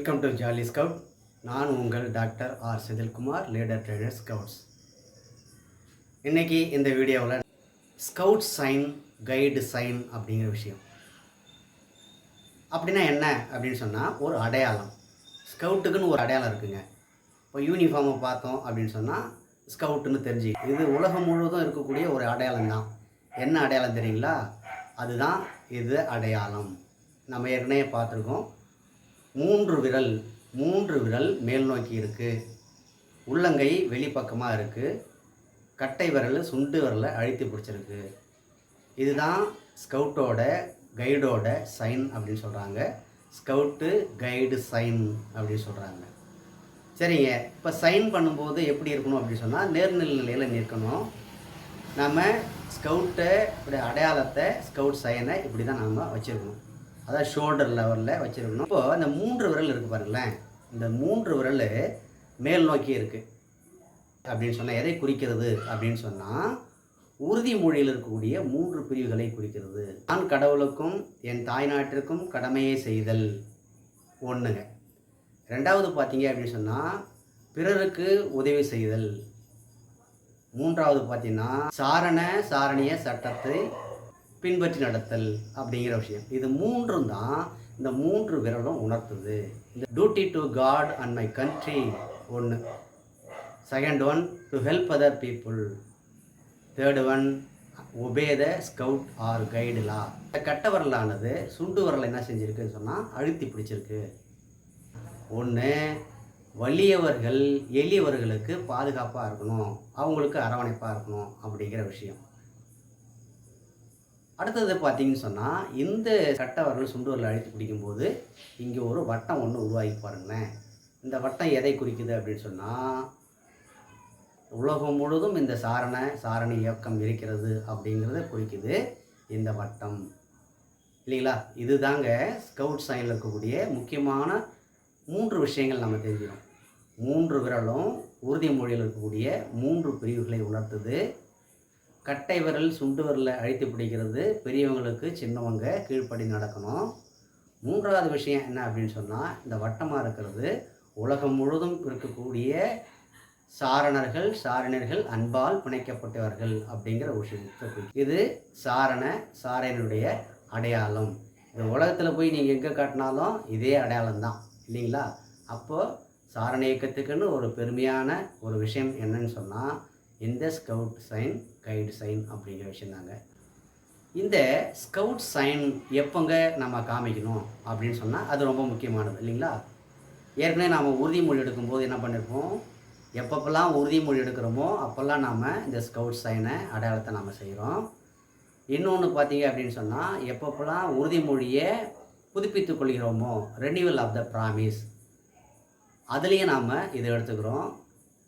Welcome to jolly scout நான் உங்கள் doctor R Sethilkumar leader trainer scouts இன்னைக்கு இந்த வீடியோவில் ஸ்கவுட் சைன் கைடு சைன் அப்படிங்கிற விஷயம். அப்படின்னா என்ன அப்படின்னு சொன்னால் ஒரு அடையாளம். ஸ்கவுட்டுக்குன்னு ஒரு அடையாளம் இருக்குங்க. இப்போ யூனிஃபார்மை பார்த்தோம் அப்படின்னு சொன்னால் ஸ்கவுட்டுன்னு தெரிஞ்சு இது உலகம் முழுவதும் இருக்கக்கூடிய ஒரு அடையாளம் தான். என்ன அடையாளம் தெரியுங்களா? அதுதான் இது அடையாளம். நம்ம ஏற்கனவே பார்த்துருக்கோம். மூன்று விரல் மூன்று விரல் மேல் நோக்கி இருக்குது உள்ளங்கை வெளிப்பக்கமாக இருக்குது கட்டை விரல் சுண்டு விரலை அழுத்தி பிடிச்சிருக்கு. இதுதான் ஸ்கவுட்டோட கைடோட சைன் அப்படின்னு சொல்கிறாங்க ஸ்கவுட்டு கைடு சைன் அப்படின்னு சொல்கிறாங்க சரிங்க. இப்போ சைன் பண்ணும்போது எப்படி இருக்கணும் அப்படின்னு சொன்னால் நேர்நிலை நிலையில் நிற்கணும். நம்ம ஸ்கவுட்டை அடையாளத்தை ஸ்கவுட் சைனை இப்படி தான் நாம் வச்சுருக்கணும். அதாவது ஷோல்டர் லெவலில் வச்சுருக்கணும். இப்போது இந்த மூன்று விரல் இருக்குது பாருங்களேன். இந்த மூன்று விரல் மேல் நோக்கி இருக்குது அப்படின்னு சொன்னால் எதை குறிக்கிறது? அப்படின்னு சொன்னால் உறுதிமொழியில் இருக்கக்கூடிய மூன்று பிரிவுகளை குறிக்கிறது. நான் கடவுளுக்கும் என் தாய்நாட்டிற்கும் கடமையை செய்தல். ஒன்றுங்க ரெண்டாவது பார்த்தீங்க அப்படின்னு சொன்னால் பிறருக்கு உதவி செய்தல். மூன்றாவது பார்த்தீங்கன்னா சாரண சாரணிய சட்டத்தை பின்பற்றி நடத்தல் அப்படிங்கிற விஷயம். இது மூன்றும் தான் இந்த மூன்று விரலும் உணர்த்துது. இந்த duty to God and my country ஒன்று second one to help other people third one obey the scout or கைடுலா இந்த கட்ட வரலானது சுண்டு வரலை என்ன செஞ்சுருக்குன்னு சொன்னால் அழுத்தி பிடிச்சிருக்கு. ஒன்று வலியவர்கள் எளியவர்களுக்கு பாதுகாப்பாக இருக்கணும். அவங்களுக்கு அரவணைப்பாக இருக்கணும் அப்படிங்கிற விஷயம். அடுத்தது பார்த்தீங்கன்னு சொன்னால் இந்த கட்டை வரல் அழைத்து அழுத்தி பிடிக்கும்போது இங்கே ஒரு வட்டம் ஒன்று உருவாகி பாருங்களேன் இந்த வட்டம் எதை குறிக்குது அப்படின்னு சொன்னால் உலகம் முழுதும் இந்த சாரண சாரணி இயக்கம் இருக்கிறது அப்படிங்கிறத குறிக்குது இந்த வட்டம். இல்லைங்களா? இதுதாங்க ஸ்கவுட் சைனில் இருக்கக்கூடிய முக்கியமான மூன்று விஷயங்கள் நம்ம தெரிஞ்சிடும் மூன்று விரலும் உறுதிமொழியில் இருக்கக்கூடிய மூன்று பிரிவுகளை உணர்த்துது. கட்டை விரல் சுண்டு விரலை அழித்து பிடிக்கிறது. பெரியவங்களுக்கு சின்னவங்க கீழ்ப்படி நடக்கணும். மூன்றாவது விஷயம் என்ன அப்படின்னு சொன்னால் இந்த வட்டமாக இருக்கிறது. உலகம் முழுதும் இருக்கக்கூடிய சாரணர்கள் சாரணர்கள் அன்பால் பிணைக்கப்பட்டவர்கள் அப்படிங்கிற ஒரு விஷயத்தை இது சாரண சாரனுடைய அடையாளம். இந்த உலகத்தில் போய் நீங்கள் எங்கே காட்டினாலும் இதே அடையாளம் தான். இல்லைங்களா? அப்போது சாரண இயக்கத்துக்குன்னு ஒரு பெருமையான ஒரு விஷயம் என்னன்னு சொன்னால் இந்த ஸ்கவுட் சைன் கைடு சைன் அப்படிங்கிற விஷயம் தாங்க இந்த ஸ்கவுட் சைன் எப்போங்க நம்ம காமிக்கணும் அப்படின்னு சொன்னால் அது ரொம்ப முக்கியமானது இல்லைங்களா? ஏற்கனவே நாம் உறுதிமொழி எடுக்கும்போது என்ன பண்ணியிருப்போம் எப்பப்பெல்லாம் உறுதிமொழி எடுக்கிறோமோ அப்போல்லாம் நாம் இந்த ஸ்கவுட் சைனை அடையாளத்தை நாம் செய்கிறோம் இன்னொன்று பார்த்தீங்க அப்படின்னு சொன்னால் எப்பப்பெல்லாம் உறுதிமொழியை புதுப்பித்து கொள்கிறோமோ ரெனியூவல் ஆஃப் த ப்ராமிஸ் அதுலேயும் நாம் இதை எடுத்துக்கிறோம்.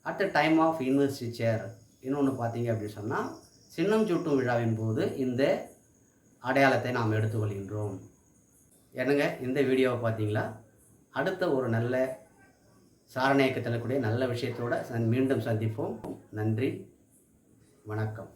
At the time of investiture இன்னொன்று பார்த்தீங்க அப்படின்னு சொன்னால் சின்னம் சூட்டும் விழாவின் போது இந்த அடையாளத்தை நாம் எடுத்துக்கொள்கின்றோம். என்னங்க? இந்த வீடியோவை பார்த்தீங்களா? அடுத்த ஒரு நல்ல சாரண இயக்கத்தில் கூடிய நல்ல விஷயத்தோடு மீண்டும் சந்திப்போம். நன்றி. வணக்கம்.